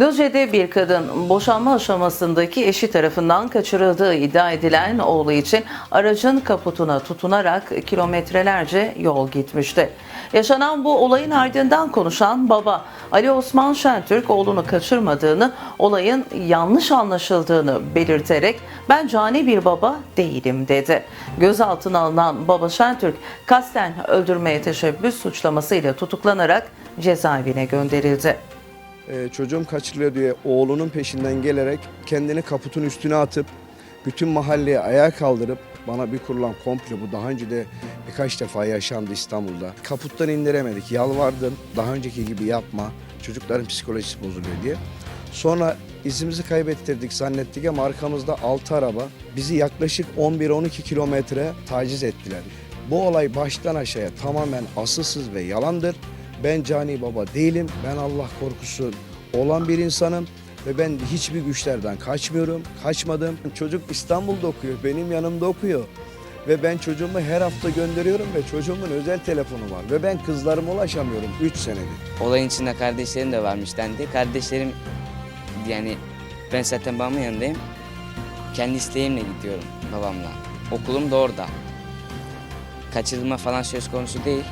Düzce'de bir kadın boşanma aşamasındaki eşi tarafından kaçırıldığı iddia edilen oğlu için aracın kaputuna tutunarak kilometrelerce yol gitmişti. Yaşanan bu olayın ardından konuşan baba Ali Osman Şentürk oğlunu kaçırmadığını, olayın yanlış anlaşıldığını belirterek ben cani bir baba değilim dedi. Gözaltına alınan baba Şentürk kasten öldürmeye teşebbüs suçlamasıyla tutuklanarak cezaevine gönderildi. Ee, çocuğum kaçırılıyor diye oğlunun peşinden gelerek kendini kaputun üstüne atıp bütün mahalleye ayağa kaldırıp bana bir kurulan komplo bu daha önce de birkaç defa yaşandı İstanbul'da. Kaputtan indiremedik. Yalvardım. Daha önceki gibi yapma. Çocukların psikolojisi bozuluyor diye. Sonra izimizi kaybettirdik zannettik ama arkamızda 6 araba bizi yaklaşık 11-12 kilometre taciz ettiler. Bu olay baştan aşağıya tamamen asılsız ve yalandır. Ben cani baba değilim. Ben Allah korkusu olan bir insanım ve ben hiçbir güçlerden kaçmıyorum, kaçmadım. Çocuk İstanbul'da okuyor, benim yanımda okuyor. Ve ben çocuğumu her hafta gönderiyorum ve çocuğumun özel telefonu var. Ve ben kızlarıma ulaşamıyorum 3 senedir. Olayın içinde kardeşlerim de varmış dendi. Kardeşlerim yani ben zaten babamın yanındayım. Kendi isteğimle gidiyorum babamla. Okulum da orada. Kaçırılma falan söz konusu değil.